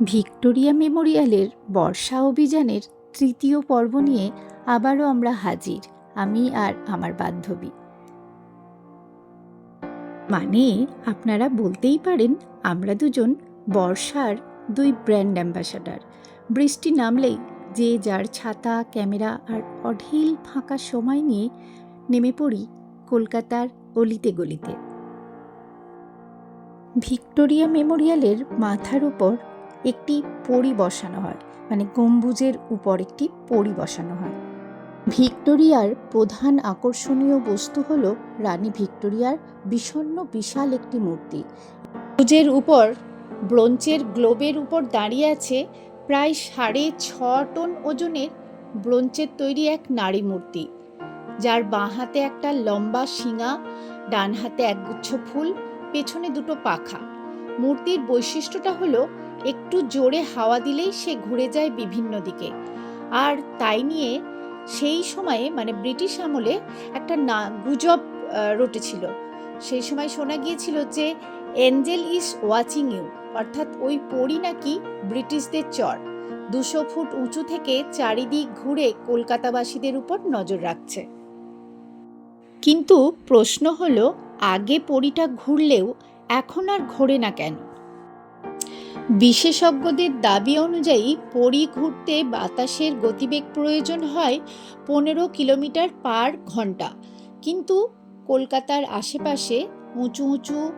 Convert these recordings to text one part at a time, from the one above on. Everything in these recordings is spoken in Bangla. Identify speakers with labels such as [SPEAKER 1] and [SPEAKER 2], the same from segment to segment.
[SPEAKER 1] ভিক্টোরিয়া মেমোরিয়ালের বর্ষা অভিযানের তৃতীয় পর্ব নিয়ে আবারও আমরা হাজির, আমি আর আমার বান্ধবী। মানে আপনারা বলতেই পারেন আমরা দুজন বর্ষার দুই ব্র্যান্ড অ্যাম্বাসাডার। বৃষ্টি নামলেই যে যার ছাতা, ক্যামেরা আর অঢেল ফাঁকা সময় নিয়ে নেমে পড়ি কলকাতার অলিতে গলিতে। ভিক্টোরিয়া মেমোরিয়ালের মাথার উপর একটি পরি বসানো হয় মানে গম্বুজের উপর একটি পরি বসানো হয়। ভিক্টোরিয়ার প্রধান আকর্ষণীয় বস্তু হল রানী ভিক্টোরিয়ার বিষণ্ণ বিশাল একটি মূর্তি। গম্বুজের উপর ব্রোঞ্চের গ্লোবের উপর দাঁড়িয়ে আছে প্রায় সাড়ে ছ টন ওজনের ব্রোঞ্চের তৈরি এক নারী মূর্তি, যার বাঁ হাতে একটা লম্বা শিঙা, ডান হাতে একগুচ্ছ ফুল, পেছনে দুটো পাখা। মূর্তির বৈশিষ্ট্যটা হলো একটু জোরে হাওয়া দিলেই সে ঘুরে যায় বিভিন্ন দিকে। আর তাই নিয়ে সেই সময়ে মানে ব্রিটিশ আমলে একটা না, গুজব রটেছিল। সেই সময় শোনা গিয়েছিল যে এঞ্জেল ইজ ওয়াচিং ইউ, অর্থাৎ ওই পরি নাকি ব্রিটিশদের চর। দুশো ফুট উঁচু থেকে চারিদিক ঘুরে কলকাতাবাসীদের উপর নজর রাখছে। কিন্তু প্রশ্ন হলো, আগে পরিটা ঘুরলেও এখন আর ঘোরে না কেন? বিশেষজ্ঞদের দাবি অনুযায়ী পরি ঘুরতে বাতাসের গতিবেগ প্রয়োজন হয় পনেরো কিলোমিটার পার ঘণ্টা। কিন্তু কলকাতার আশেপাশে উঁচু উঁচু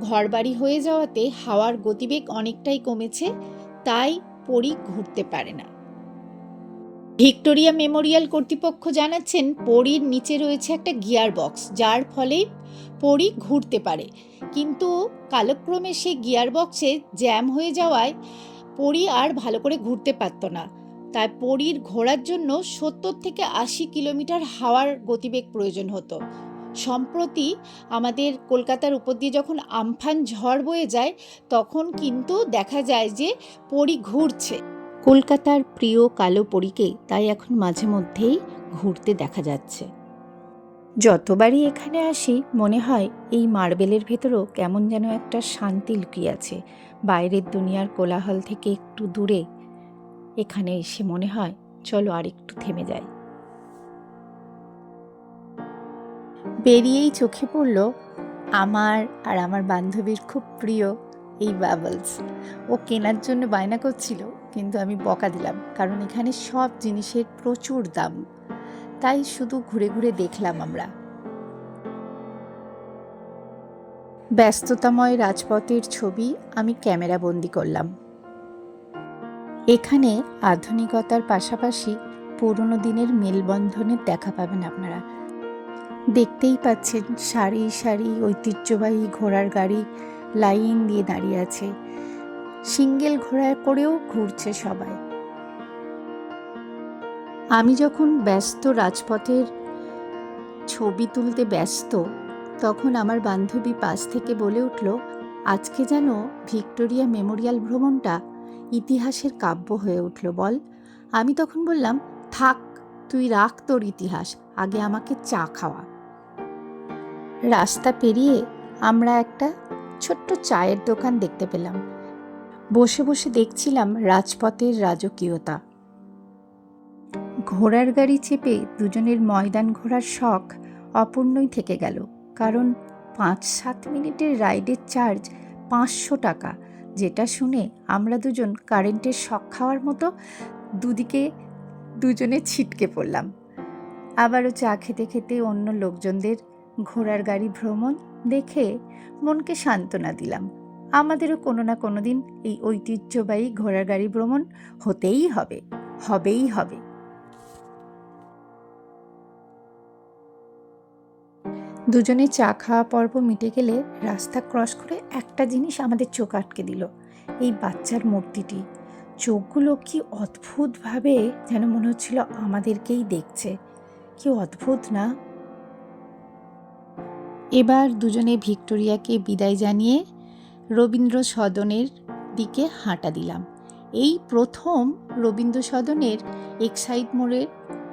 [SPEAKER 1] ঘরবাড়ি হয়ে যাওয়াতে হাওয়ার গতিবেগ অনেকটাই কমেছে, তাই পরি ঘুরতে পারে না। ভিক্টোরিয়া মেমোরিয়াল কর্তৃপক্ষ জানাচ্ছেন, পরির নিচে রয়েছে একটা গিয়ার বক্স, যার ফলে পরি ঘুরতে পারে। কিন্তু কালক্রমে সে গিয়ার বক্সে জ্যাম হয়ে যাওয়ায় পরি আর ভালো করে ঘুরতে পারত না। তাই পরির ঘোরার জন্য সত্তর থেকে আশি কিলোমিটার হাওয়ার গতিবেগ প্রয়োজন হতো। সম্প্রতি আমাদের কলকাতার উপর দিয়ে যখন আমফান ঝড় বয়ে যায়, তখন কিন্তু দেখা যায় যে পরি ঘুরছে। কলকাতার প্রিয় কালো পরীকে তাই এখন মাঝে মধ্যেই ঘুরতে দেখা যাচ্ছে। যতবারই এখানে আসি, মনে হয় এই মার্বেলের ভেতরও কেমন যেন একটা শান্তি লুকিয়ে আছে। বাইরের দুনিয়ার কোলাহল থেকে একটু দূরে। এখানে এসে মনে হয়, চলো আর একটু থেমে যাই। বেরিয়েই চোখে পড়ল আমার আর আমার বান্ধবীর খুব প্রিয় এই বাবলস। ও কেনার জন্য বায়না করছিল। কিন্তু আমি বকা দিলাম, কারণ এখানে সব জিনিসের প্রচুর দাম। তাই শুধু ঘুরে ঘুরে দেখলাম আমরা। ব্যস্ততাময় রাজপথের ছবি আমি ক্যামেরা বন্দি করলাম। এখানে আধুনিকতার পাশাপাশি পুরনো দিনের মেলবন্ধনের দেখা পাবেন আপনারা। দেখতেই পাচ্ছেন সারি সারি ঐতিহ্যবাহী ঘোড়ার গাড়ি লাইন দিয়ে দাঁড়িয়ে আছে। সিঙ্গেল ঘোড়া করেও ঘুরছে সবাই। আমি যখন ব্যস্ত রাজপথের ছবি তুলতে ব্যস্ত, তখন আমার বান্ধবী পাশ থেকে বলে উঠল, আজকে যেন ভিক্টোরিয়া মেমোরিয়াল ভ্রমণটা ইতিহাসের কাব্য হয়ে উঠল, বল। আমি তখন বললাম, থাক, তুই রাখ তোর ইতিহাস, আগে আমাকে চা খাওয়া। রাস্তা পেরিয়ে আমরা একটা ছোট্ট চায়ের দোকান দেখতে পেলাম। বসে বসে দেখছিলাম রাজপথের রাজকীয়তা। ঘোড়ার গাড়ি চেপে দুজনের ময়দান ঘোরার শখ অপূর্ণই থেকে গেল, কারণ পাঁচ সাত মিনিটের রাইডের চার্জ পাঁচশো টাকা, যেটা শুনে আমরা দুজন কারেন্টের শখ খাওয়ার মতো দুদিকে দুজনে ছিটকে পড়লাম। আবারও চা খেতে খেতে অন্য লোকজনদের ঘোড়ার গাড়ি ভ্রমণ দেখে মনকে সান্ত্বনা দিলাম। আমাদেরও কোনো না কোনো দিন এই ঐতিহ্যবাহী ঘোড়ার গাড়ি ভ্রমণ হতেই হবে, হবেই হবে। দুজনে চা খাওয়া পর্ব মিটে গেলে রাস্তা ক্রস করে একটা জিনিস আমাদের চোখ আটকে দিল, এই বাচ্চার মূর্তিটি। চোখগুলো কি অদ্ভুতভাবে যেন মনে হচ্ছিল আমাদেরকেই দেখছে। কি অদ্ভুত না? এবার দুজনে ভিক্টোরিয়াকে বিদায় জানিয়ে রবীন্দ্র সদনের দিকে হাঁটা দিলাম। এই প্রথম রবীন্দ্র সদনের এক্সাইড মোড়ের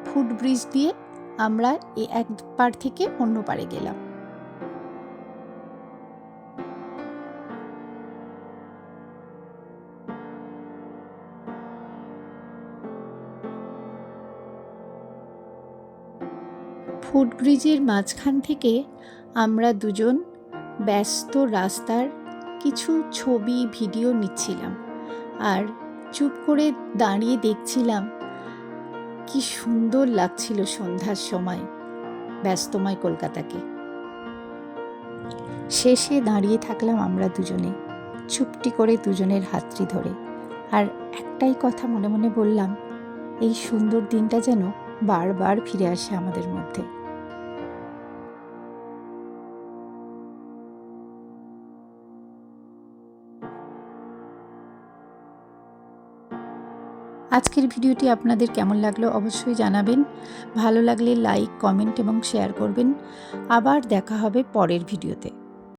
[SPEAKER 1] ফুটব্রিজ দিয়ে আমরা এক পার থেকে অন্য পারে গেলাম। ফুটব্রিজের মাঝখান থেকে আমরা দুজন ব্যস্ত রাস্তার কিছু ছবি, ভিডিও নিচ্ছিলাম। আর চুপ করে দাঁড়িয়ে দেখছিলাম কি সুন্দর লাগছিল সন্ধ্যার সময় ব্যস্তময় কলকাতাকে। শেষে দাঁড়িয়ে থাকলাম আমরা দুজনে, চুপটি করে দুজনের হাতটি ধরে। আর একটাই কথা মনে মনে বললাম, এই সুন্দর দিনটা যেন বারবার ফিরে আসে আমাদের মধ্যে। আজকের ভিডিওটি আপনাদের কেমন লাগল অবশ্যই জানাবেন। ভালো লাগলে লাইক, কমেন্ট এবং শেয়ার করবেন। আবার দেখা হবে পরের ভিডিওতে।